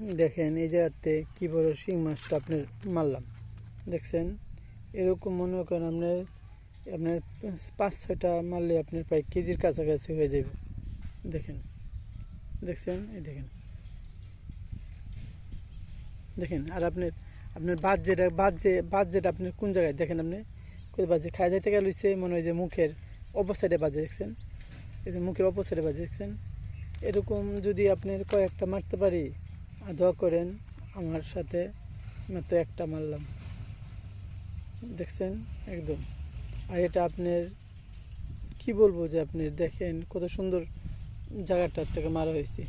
দেখেন, এই জায়গাতে কি বড় শিং মাছটা আপনার মারলাম। দেখছেন? এরকম মনে করেন আপনার আপনার পাঁচ ছয়টা মারলে আপনার প্রায় কেজির কাছাকাছি হয়ে যাবে দেখেন? দেখছেন? এই দেখেন। দেখেন, আর আপনার আপনার বাদ যেটা বাদ যে বাদ যেটা আপনার কোন জায়গায়? দেখেন আপনি? কোথায় বাজে? খাওয়া যাইতে গেলে হচ্ছে মনে হয় যে মুখের অপর সাইডে বাজে, দেখছেন? এই যে মুখের অপর সাইডে বাজে, দেখছেন? এরকম যদি আপনার কয়েকটা মারতে পারি দোয়া করেন, আমার সাথে মাত্র একটা মারলাম। দেখছেন? একদম। আর এটা আপনার, কি বলব যে আপনি দেখেন কত সুন্দর জায়গাটার থেকে মারা হয়েছে।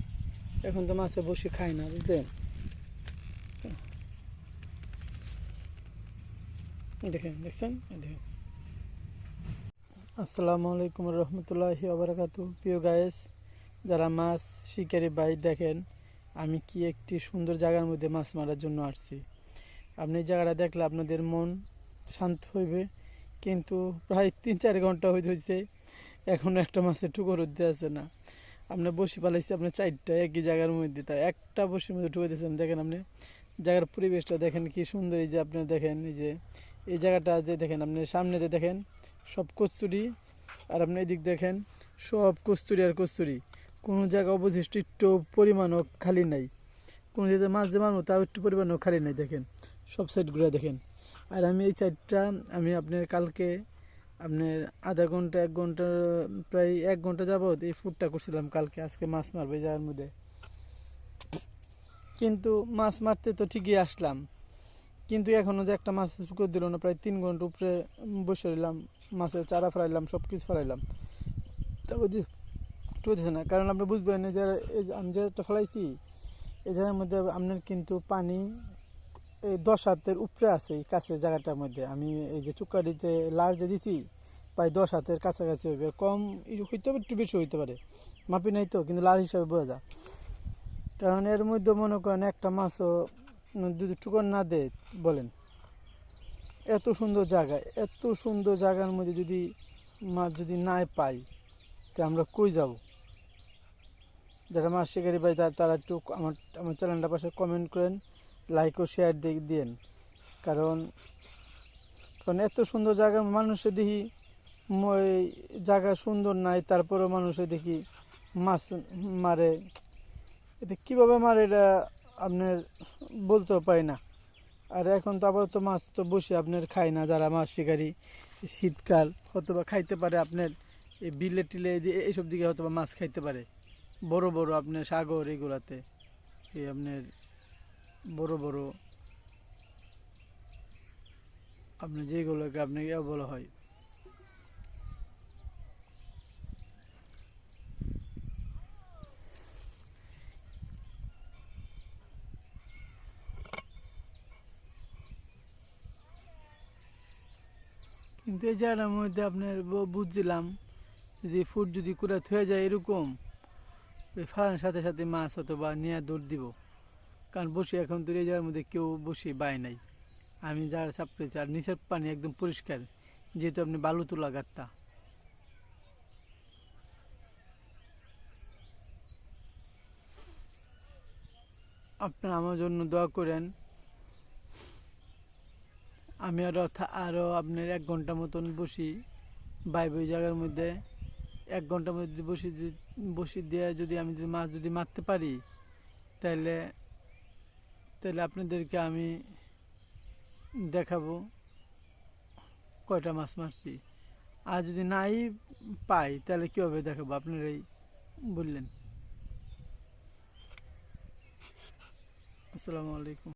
এখন তো মাছে বসে খায় না, বুঝলেন? দেখেন, দেখছেন? দেখেন। আসসালামু আলাইকুম রহমতুল্লাহি আবরাকাতু প্রিয় গায়েস, যারা মাছ শিকারি বাই দেখেন আমি কি একটি সুন্দর জায়গার মধ্যে মাছ মারার জন্য আসছি? আপনি এই জায়গাটা দেখলে আপনাদের মন শান্ত হইবে। কিন্তু প্রায় তিন চার ঘণ্টা হয়ে হয়েছে এখনও একটা মাছের টুকর উঠতে আছে না। আপনি বসে পালাইছি আপনার চারটা একই জায়গার মধ্যে তাই একটা বসির মধ্যে ঢুকে দিয়েছেন। দেখেন আপনি, জায়গার পরিবেশটা দেখেন কি সুন্দর। এই যে আপনি দেখেন, এই যে, এই জায়গাটা যে দেখেন আপনি সামনেতে দেখেন, সব কস্তুরি। আর আপনি এদিক দেখেন, সব কস্তুরি আর কস্তুরি। কোনো জায়গা অবশিষ্ট একটু পরিমাণও খালি নাই। কোনো জায়গায় মাছ যে মারবো তাও একটু পরিমাণও খালি নাই, দেখেন। সব সাইডগুলো দেখেন। আর আমি এই সাইডটা আমি আপনার কালকে আপনার আধা ঘণ্টা, এক ঘণ্টা, প্রায় এক ঘণ্টা যাবত এই ফুডটা করছিলাম কালকে। আজকে মাছ মারবে যাওয়ার মধ্যে। কিন্তু মাছ মারতে তো ঠিকই আসলাম। কিন্তু এখনও যে একটা মাছ শুকর দিল না, প্রায় তিন ঘণ্টা উপরে বসে রইলাম, মাছের চারা ফেলাইলাম সব কিছু ফেলাইলাম। তারপর টুয়েছে না। কারণ আপনি বুঝবেন যে, এই যে আমি যেটা ফেলাইছি, এই জায়গার মধ্যে আপনার কিন্তু পানি এই দশ হাতের উপরে আছে, এই কাছে জায়গাটার মধ্যে। আমি এই যে চুক্কাডিতে লার যে দিছি, প্রায় দশ হাতের কাছাকাছি হইবে। কম হইতে পারে, একটু বেশি হইতে পারে। মাপি নাই তো, কিন্তু লার হিসাবে বোঝা যায়। কারণ এর মধ্যে মনে করেন একটা মাছও যদি টুকর না দেয়, বলেন। এত সুন্দর জায়গা, এত সুন্দর জায়গার মধ্যে যদি মাছ যদি নাই পাই, তা আমরা কই যাব? যারা মাছ শিকারি ভাই তারা একটু আমার আমার চ্যানেলটা পাশে কমেন্ট করেন লাইক ও শেয়ার দিয়েন। কারণ কারণ এত সুন্দর জায়গা, মানুষে দেখি জায়গা সুন্দর নাই, তারপরেও মানুষে দেখি মাছ মারে। এটা কীভাবে মারে এটা আপনার বলতেও পারি না। আর এখন তো আবার তো মাছ তো বসে আপনার খায় না, যারা মাছ শিকারি, শীতকাল, হয়তোবা খাইতে পারে আপনার এই বিলে টিলে এই- এইসব দিকে হয়তোবা মাছ খাইতে পারে। বড় বড় আপনার সাগর এগুলাতে এই আপনার বড় বড় আপনার যেগুলোকে আপনি বলা হয়। কিন্তু এই জায়গার মধ্যে আপনার বুঝছিলাম যে ফুড যদি কুড়া থয়ে যায় এরকম ওই ফাড়ানোর সাথে সাথে মাছ অথবা নিয়ে দৌড় দিব। কারণ বসে এখন এই জায়গার মধ্যে কেউ বসে বাই নাই। আমি যারা চাপড়েছি আর নিচের পানি একদম পরিষ্কার, যেহেতু আপনি বালু তোলা গাতটা আপনারা আমার জন্য দোয়া করেন, আমি আরও আরও আপনার এক ঘণ্টা মতন বসি বাইব ওই জায়গার মধ্যে। এক ঘণ্টার মধ্যে যদি বসি বসি দিয়ে যদি আমি যদি মাছ যদি মারতে পারি তাহলে তাহলে আপনাদেরকে আমি দেখাবো কয়টা মাছ মারছি। আর যদি নাই পাই তাহলে কীভাবে দেখাবো? আপনারাই বললেন। আসসালামু আলাইকুম।